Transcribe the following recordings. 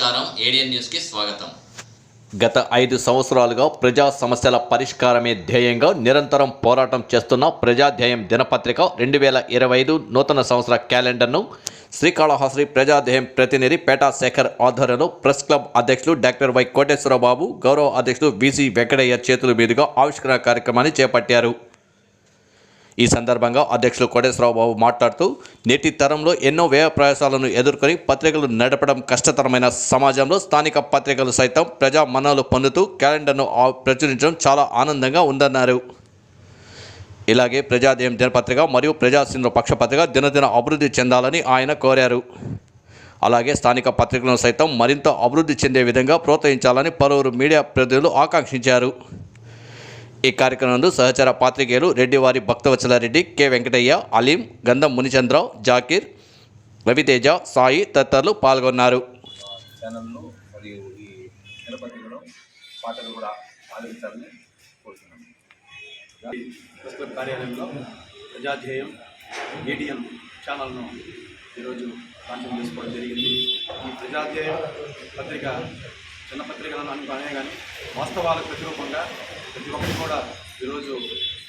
నమస్కారం. ఏడియన్ న్యూస్కి స్వాగతం. గత ఐదు సంవత్సరాలుగా ప్రజా సమస్యల పరిష్కారమే ధ్యేయంగా నిరంతరం పోరాటం చేస్తున్న ప్రజాధ్యేయం దినపత్రిక రెండు వేల ఇరవై ఐదు నూతన సంవత్సర క్యాలెండర్ను శ్రీకాళహస్తి ప్రజాధ్యేయం ప్రతినిధి పేటా శేఖర్ ఆధ్వర్యంలో ప్రెస్ క్లబ్ అధ్యక్షులు డాక్టర్ వై కోటేశ్వరబాబు గౌరవ అధ్యక్షులు విసి వెంకటయ్య చేతుల మీదుగా ఆవిష్కరణ కార్యక్రమాన్ని చేపట్టారు. ఈ సందర్భంగా అధ్యక్షులు కోటేశ్వరరావు బాబు మాట్లాడుతూ నేటి తరంలో ఎన్నో వ్యయ ప్రయాసాలను ఎదుర్కొని పత్రికలు నడపడం కష్టతరమైన సమాజంలో స్థానిక పత్రికలు సైతం ప్రజా మన్నలు పొందుతూ క్యాలెండర్ను ప్రచురించడం చాలా ఆనందంగా ఉందన్నారు. ఇలాగే ప్రజాదేయం దినపత్రిక మరియు ప్రజాసింధు పక్షపత్రిక దినదిన అభివృద్ధి చెందాలని ఆయన కోరారు. అలాగే స్థానిక పత్రికలను సైతం మరింత అభివృద్ధి చెందే విధంగా ప్రోత్సహించాలని పలువురు మీడియా ప్రతినిధులు ఆకాంక్షించారు. ఈ కార్యక్రమంలో సహచర పాత్రికేయులు రెడ్డివారి భక్తవత్సలారెడ్డి కె వెంకటయ్య అలీం గంధం మునిచంద్రరావు జాకీర్ రవితేజ సాయి తదితరులు పాల్గొన్నారు. ఛానల్లో మరియు ఈ దినపత్రికలో పాటలు కూడా ఆదరించాలని కోరుతున్నాను. ప్రెస్ కార్యాలయంలో ప్రజాధ్యేయం ఏడిఎన్ ఛానల్ను ఈరోజు లాంఛనం చేసుకోవడం జరిగింది. ఈ ప్రజాధ్యేయం పత్రిక చిన్న పత్రికలను అనుకునే కానీ వాస్తవాలకు ప్రతిరూపంగా ప్రతి ఒక్కరు కూడా ఈరోజు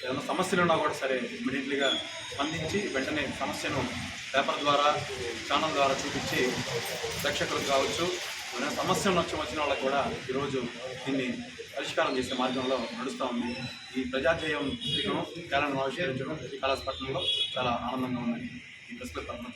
ఏదైనా సమస్యలు ఉన్నా కూడా సరే ఇమీడియట్లీగా స్పందించి వెంటనే సమస్యను పేపర్ ద్వారా ఛానల్ ద్వారా చూపించి ప్రేక్షకులకు కావచ్చు ఏదైనా సమస్య వచ్చి వచ్చిన వాళ్ళకి కూడా ఈరోజు దీన్ని పరిష్కారం చేసే మార్గంలో నడుస్తూ ఉంది. ఈ ప్రజాధ్యేయం పత్రికను కేరళను ఆవిష్కరించడం శ్రీకాళహస్పట్నంలో చాలా ఆనందంగా ఉన్నాయి ఈ ప్రెస్ తరఫున